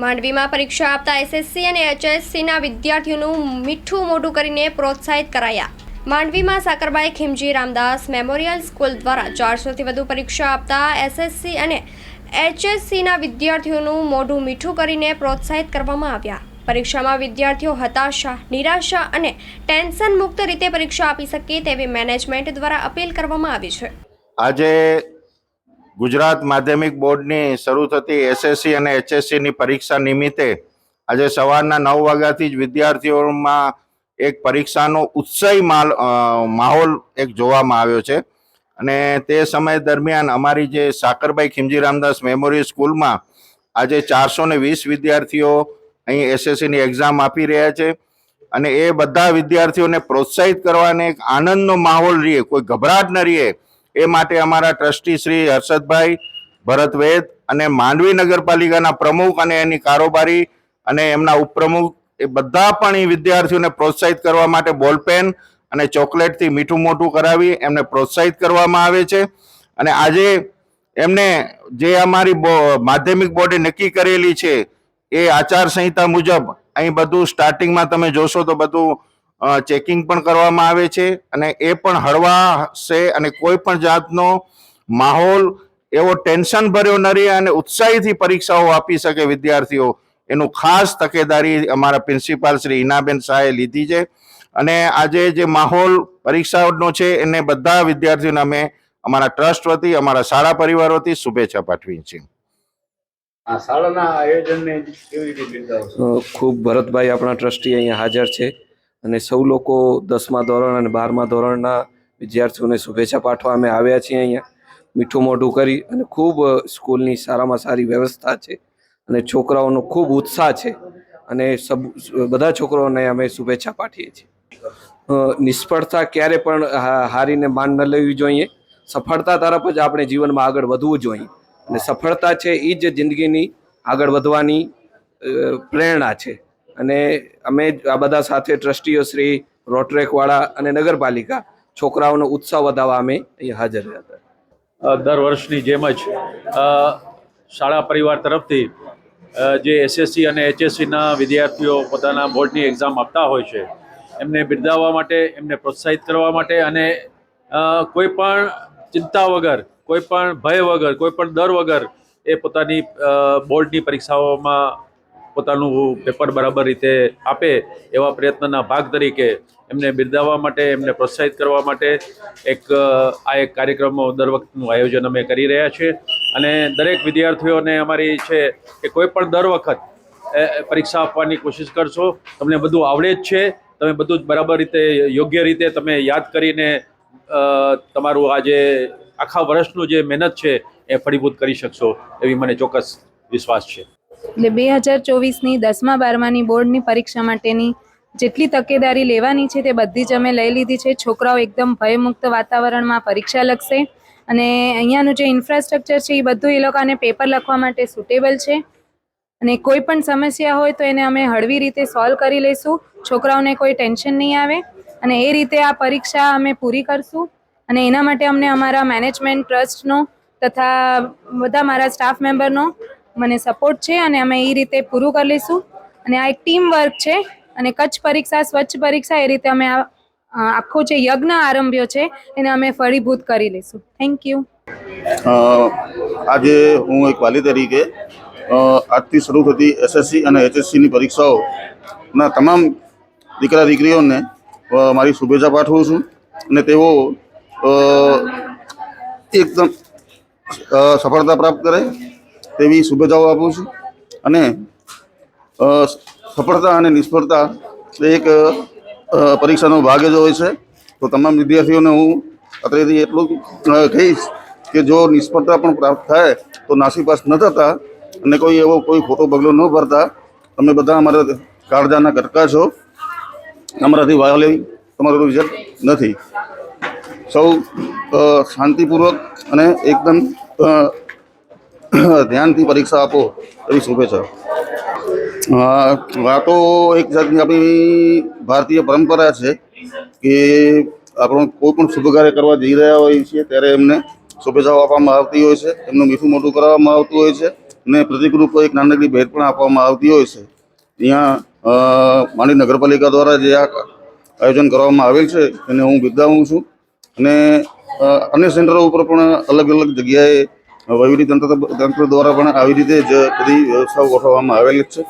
માંડવીમાં પરીક્ષા આપતા એસએસસી અને એચએસસીના વિદ્યાર્થીઓનું મીઠું મોઢું કરીને પ્રોત્સાહિત કરાયા. માંડવીમાં સાકરબાઈ ખીમજી રામદાસ મેમોરિયલ સ્કૂલ દ્વારા ચારસોથી વધુ પરીક્ષા આપતા એસએસસી અને એચએસસીના વિદ્યાર્થીઓનું મોઢું મીઠું કરીને પ્રોત્સાહિત કરવામાં આવ્યા. પરીક્ષામાં વિદ્યાર્થીઓ હતાશા, નિરાશા અને ટેન્શન મુક્ત રીતે પરીક્ષા આપી શકે તેવી મેનેજમેન્ટ દ્વારા અપીલ કરવામાં આવી છે. આજે ગુજરાત માધ્યમિક બોર્ડની શરૂ થતી એસએસસી અને એચએસસીની પરીક્ષા નિમિત્તે આજે સવારના નવ વાગ્યાથી જ વિદ્યાર્થીઓમાં એક પરીક્ષાનો ઉત્સાહી માલ માહોલ એક જોવામાં આવ્યો છે. અને તે સમય દરમિયાન અમારી જે સાકરભાઈ ખીમજી રામદાસ મેમોરિયલ સ્કૂલમાં આજે ચારસો ને વીસ વિદ્યાર્થીઓ અહીં એસએસસીની એક્ઝામ આપી રહ્યા છે. અને એ બધા વિદ્યાર્થીઓને પ્રોત્સાહિત કરવાને એક આનંદનો માહોલ રહીએ, કોઈ ગભરાટ ન રહે એ માટે અમારા ટ્રસ્ટી શ્રી હર્ષદભાઈ ભરત વેદ અને માંડવી નગરપાલિકાના પ્રમુખ અને એની કારોબારી અને એમના ઉપપ્રમુખ એ બધા પણ એ વિદ્યાર્થીઓને પ્રોત્સાહિત કરવા માટે બોલપેન અને ચોકલેટથી મીઠું મોટું કરાવી એમને પ્રોત્સાહિત કરવામાં આવે છે. અને આજે એમને જે અમારી માધ્યમિક બોર્ડે નક્કી કરેલી છે એ આચારસંહિતા મુજબ અહીં બધું સ્ટાર્ટિંગમાં તમે જોશો તો બધું ચેકિંગ પણ કરવામાં આવે છે અને એ પણ હળવા છે અને કોઈ પણ જાતનો માહોલ એવો ટેન્શન ભર્યો ન રહે અને ઉત્સાહીથી પરીક્ષાઓ આપી શકે વિદ્યાર્થીઓ. એનું ખાસ તકેદારી અમારા પ્રિન્સિપાલ શ્રી હિનાબેન શાહે લીધી છે અને આજે જે માહોલ પરીક્ષાઓનો છે એને બધા વિદ્યાર્થીઓને અમે અમારા ટ્રસ્ટ વતી અમારા શાળા પરિવાર વતી શુભેચ્છા પાઠવીએ છીએ. આ શાળાના આયોજનને કેવી રીતે ખૂબ ભરતભાઈ આપણા ટ્રસ્ટી અહીંયા હાજર છે. અને સૌ લોકો દસમા ધોરણ અને બારમા ધોરણના વિદ્યાર્થીઓને શુભેચ્છા પાઠવા અમે આવ્યા છીએ અહીંયા. મીઠું મોઢું કરી અને ખૂબ સ્કૂલની સારામાં સારી વ્યવસ્થા છે અને છોકરાઓનો ખૂબ ઉત્સાહ છે અને સબ બધા છોકરાઓને અમે શુભેચ્છા પાઠીએ છીએ. નિષ્ફળતા ક્યારે પણ હારીને માન ન લેવી જોઈએ. સફળતા તરફ જ આપણે જીવનમાં આગળ વધવું જોઈએ. અને સફળતા છે એ જ જિંદગીની આગળ વધવાની પ્રેરણા છે. અને અમે આ બધા સાથે ટ્રસ્ટીઓ શ્રી રોટરેકવાળા અને નગરપાલિકા છોકરાઓનો ઉત્સાહ વધારવા અમે અહીંયા હાજર રહ્યા હતા. દર વર્ષની જેમ જ શાળા પરિવાર તરફથી જે એસએસસી અને એચએસસીના વિદ્યાર્થીઓ પોતાના બોર્ડની એક્ઝામ આપતા હોય છે, એમને બિરદાવવા માટે, એમને પ્રોત્સાહિત કરવા માટે અને કોઈ પણ ચિંતા વગર, કોઈ પણ ભય વગર, કોઈ પણ ડર વગર એ પોતાની બોર્ડની પરીક્ષાઓમાં પોતાનું પેપર બરાબર રીતે આપે એવા પ્રયત્નના ભાગ તરીકે એમને બિરદાવવા માટે, એમને પ્રોત્સાહિત કરવા માટે એક, આ એક કાર્યક્રમો દર વખતનું આયોજન અમે કરી રહ્યા છીએ. અને દરેક વિદ્યાર્થીઓને અમારી છે કે કોઈ પણ દર વખત પરીક્ષા આપવાની કોશિશ કરશો. તમને બધું આવડે જ છે. તમે બધું જ બરાબર રીતે, યોગ્ય રીતે તમે યાદ કરીને તમારું આ જે આખા વર્ષનું જે મહેનત છે, એ ફળીભૂત કરી શકશો એવી મને ચોક્કસ વિશ્વાસ છે. એટલે બે હજાર ચોવીસની દસમા બારમાની બોર્ડની પરીક્ષા માટેની જેટલી તકેદારી લેવાની છે તે બધી જ અમે લઈ લીધી છે. છોકરાઓ એકદમ ભયમુક્ત વાતાવરણમાં પરીક્ષા લખશે અને અહીંયાનું જે ઇન્ફ્રાસ્ટ્રક્ચર છે એ બધું એ લોકોને પેપર લખવા માટે સુટેબલ છે. અને કોઈ પણ સમસ્યા હોય તો એને અમે હળવી રીતે સોલ્વ કરી લઈશું. છોકરાઓને કોઈ ટેન્શન નહીં આવે. અને એ રીતે આ પરીક્ષા અમે પૂરી કરશું. અને એના માટે અમને અમારા મેનેજમેન્ટ ટ્રસ્ટનો તથા બધા મારા સ્ટાફ મેમ્બરનો મને સપોર્ટ છે અને અમે એ રીતે પૂરું કરી લઈશું અને આ એક ટીમ વર્ક છે અને કચ્છ પરીક્ષા, સ્વચ્છ પરીક્ષા એ રીતે અમે આખો જે યજ્ઞ આરંભ્યો છે એને અમે ફળીભૂત કરી લઈશું. થેન્ક યુ આજે હું એક વાલી તરીકે આજથી શરૂ થતી એસએસસી અને એચએસસીની પરીક્ષાઓના તમામ દીકરા દીકરીઓને મારી શુભેચ્છા પાઠવું છું અને તેઓ એકદમ સફળતા પ્રાપ્ત કરે. તેવી શુભેચ્છાઓ આપું છું. અને સફળતા અને નિષ્ફળતા એક પરીક્ષાનો ભાગ જ હોય છે. તો તમામ વિદ્યાર્થીઓને હું અત્રેથી એટલું કહીશ કે જો નિષ્ફળતા પણ પ્રાપ્ત થાય, તો નાસીપાસ ન થતા અને કોઈ એવો કોઈ ખોટો પગલો ન ભરતા. તમે બધા અમારા કાળજાના કટકા છો. અમારાથી વાલી તમારું રિઝલ્ટ નથી. સૌ શાંતિપૂર્વક અને એકદમ ધ્યાનથી પરીક્ષા આપો એવી શુભેચ્છા. આ તો એક જાતની આપણી ભારતીય પરંપરા છે કે આપણો કોઈ પણ શુભ કાર્ય કરવા જઈ રહ્યા હોઈએ છીએ ત્યારે એમને શુભેચ્છાઓ આપવામાં આવતી હોય છે, એમનું મીઠું મોટું કરવામાં આવતું હોય છે અને પ્રતિકરૂપ એક નાનકડી ભેટ પણ આપવામાં આવતી હોય છે. અહીંયા માંડવી નગરપાલિકા દ્વારા જે આ આયોજન કરવામાં આવેલ છે એને હું બિરદાવું છું અને અન્ય સેન્ટરો ઉપર પણ અલગ અલગ જગ્યાએ વહીવટી તંત્ર તંત્ર દ્વારા પણ આવી રીતે જ બધી વ્યવસ્થાઓ ગોઠવવામાં આવેલી છે.